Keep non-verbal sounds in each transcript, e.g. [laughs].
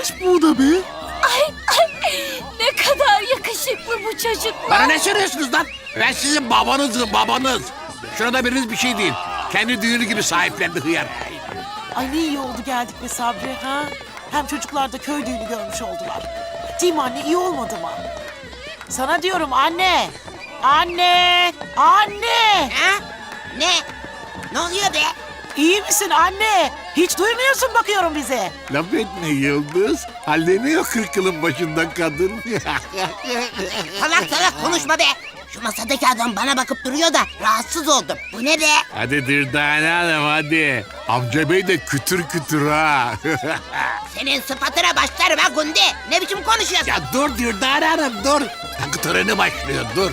yakışmış bu da be. Ne kadar yakışıklı bu çocuk. Bana ne söylüyorsunuz lan? Ben sizin babanızım babanız. Şurada biriniz bir şey değil. Kendi düğünü gibi sahiplendi hıyar. Ay ne iyi oldu geldik be Sabri ha. Hem çocuklar da köy düğünü görmüş oldular. Değil mi anne iyi olmadı mı? Sana diyorum anne. Anne. Anne. Ha? Ne? Ne oluyor be? İyi misin anne? Hiç duymuyorsun bakıyorum bize. Laf etme Yıldız. Halleniyor kırk yılın başından kadın. [laughs] Salak salak konuşma be. Şu masadaki adam bana bakıp duruyor da rahatsız oldum. Bu ne be? hadi Dürdane Hanım hadi. Amca bey de kütür kütür ha. [laughs] Senin sıfatına başlarım ha Gundi. Ne biçim konuşuyorsun? ya dur Dürdane Hanım dur. Takı töreni başlıyor dur.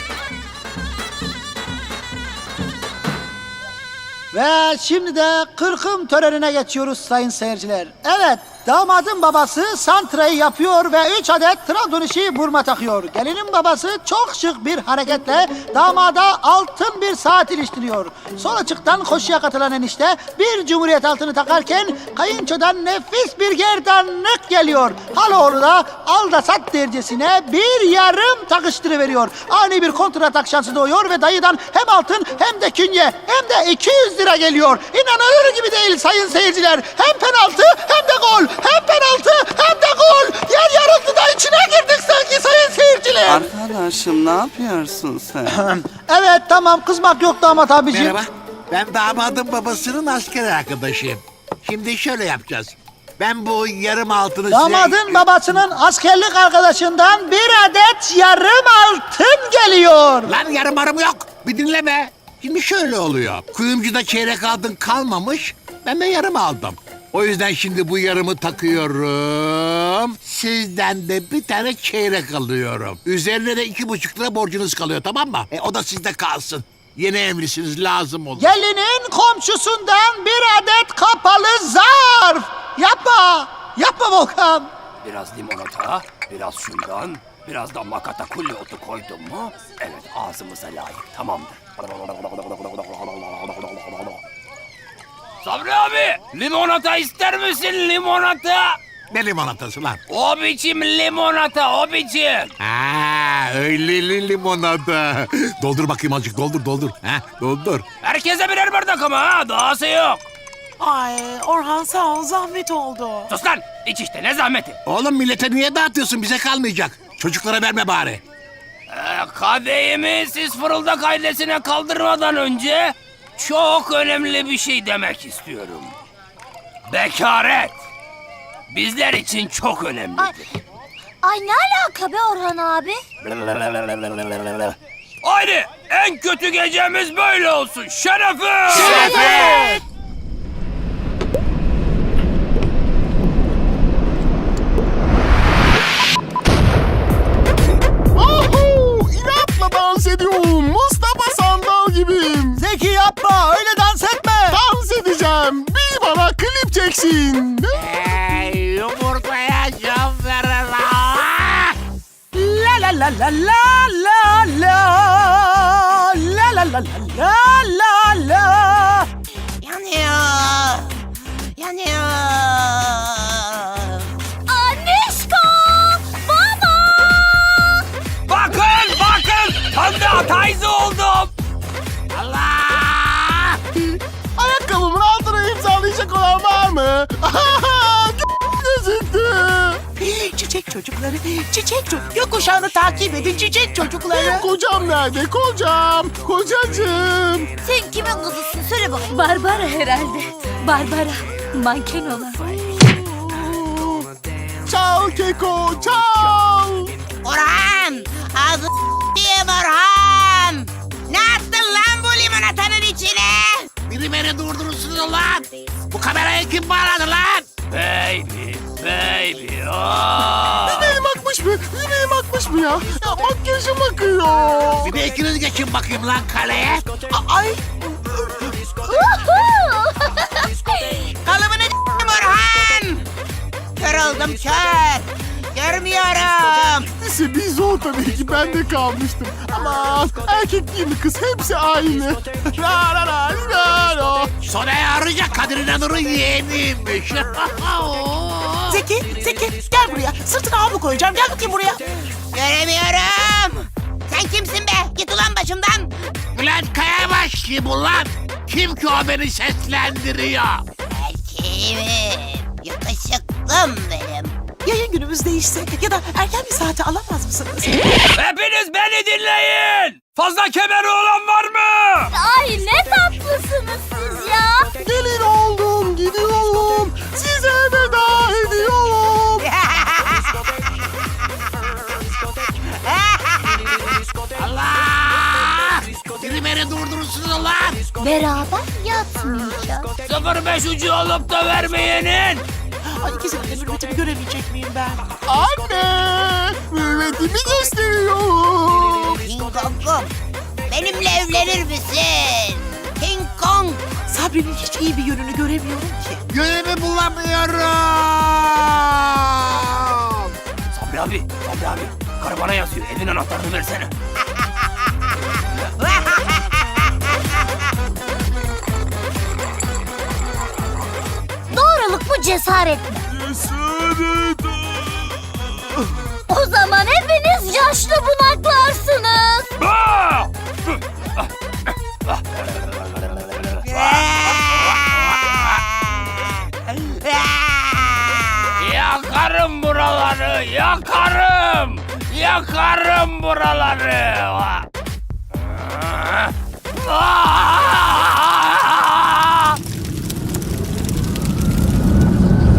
Ve şimdi de kırkım törenine geçiyoruz sayın seyirciler. Evet, damadın babası santrayı yapıyor ve 3 adet Trabzon işi burma takıyor. Gelinin babası çok şık bir hareketle damada altın bir saat iliştiriyor. Sol açıktan koşuya katılan enişte bir cumhuriyet altını takarken kayınçodan nefis bir gerdanlık geliyor. Haloğlu da aldasat dercesine bir yarım takıştırıveriyor. Ani bir kontratak şansı doğuyor ve dayıdan hem altın hem de künye hem de 200 lira geliyor. İnanılır gibi değil sayın seyirciler. Hem penaltı hem de gol. Hem penaltı hem de gol. Yer yarıldı da içine girdik sanki sayın seyirciler. Arkadaşım ne yapıyorsun sen? evet tamam kızmak yok damat abiciğim. Merhaba. Ben damadın babasının asker arkadaşıyım. Şimdi şöyle yapacağız. Ben bu yarım altını size... Damadın babasının askerlik arkadaşından bir adet yarım altın geliyor. Lan yarım arım yok. Bir dinleme. Şimdi şöyle oluyor. Kuyumcuda çeyrek altın kalmamış. Ben de yarım aldım. O yüzden şimdi bu yarımı takıyorum. Sizden de bir tane çeyrek alıyorum. Üzerine de iki buçuk lira borcunuz kalıyor tamam mı? E, o da sizde kalsın. Yeni evlisiniz lazım olur. Gelinin komşusundan bir adet kapalı zarf. Yapma. Yapma Volkan. Biraz limonata, biraz şundan, biraz da makata kulli otu koydum mu? Evet ağzımıza layık tamamdır. Sabri abi limonata ister misin limonata? Ne limonatası lan? O biçim limonata o biçim. Ha, öyle limonata. doldur bakayım azıcık doldur doldur. Ha, doldur. Herkese birer bardak ama ha dahası yok. Ay Orhan sağ ol zahmet oldu. Sus lan iç işte ne zahmeti. Oğlum millete niye dağıtıyorsun? Bize kalmayacak. Çocuklara verme bari. Ee, kadehimi siz fırıldak ailesine kaldırmadan önce çok önemli bir şey demek istiyorum. Bekaret. Bizler için çok Ay, önemlidir. ay ne alaka be Orhan abi? Haydi en kötü gecemiz böyle olsun. Şerefe! Evet. Çeksin. Hey, yumurtaya can verin. La la la la la la la la la la la la la la Çiçek çocukları, çiçek çocuk. Gökkuşağını takip edin çiçek çocukları. Kocam nerede? Kocam. Kocacığım. Sen kimin kızısın söyle bakayım. Barbara herhalde. Barbara. Manken olan. Çal Keko çal. Orhan. Ağzı diyeyim Orhan. Ne attın lan bu limonatanın içine? Biri beni durdursun lan. Bu kamerayı kim bağladı ya? Ya makyajım akıyor. Bir de ikiniz geçin bakayım lan kaleye. Ay [laughs] Kalıbını d**tim Orhan. Kör oldum kör. Görmüyorum. Lise bir zor tabii ki ben de kalmıştım. Aman erkek değil mi kız hepsi aynı. [laughs] La la la la la. Sonraya arayacak Kadir İnanır'ın yeğeniymiş. [laughs] Zeki, Zeki gel buraya. Sırtına havlu koyacağım. Gel bakayım buraya. Göremiyorum. Sen kimsin be? Git ulan başımdan. Bülent Kayabaş kim ulan? Kim ki o beni seslendiriyor? Erkeğim. Yakışıklım benim. Yayın günümüz değişse ya da erken bir saate alamaz mısınız? Hepiniz beni dinleyin. Fazla kemeri olan var mı? Ay ne tatlısınız siz ya. Gelin Beraber yatmayacağız. Sıfır beş ucu olup da vermeyenin. Ay ikisinin de mürvetimi göremeyecek miyim ben? Anne! Mürvetimi gösteriyorum. King Kong'um. Benimle evlenir misin? King Kong. Sabri'nin hiç iyi bir yönünü göremiyorum ki. Yönümü bulamıyorum! Sabri abi, Sabri abi. Karı bana yazıyor. Evin anahtarını versene. [laughs] cesaret? Cesaret. O zaman hepiniz yaşlı bunaklarsınız. Yakarım buraları, yakarım. Yakarım buraları. Aa!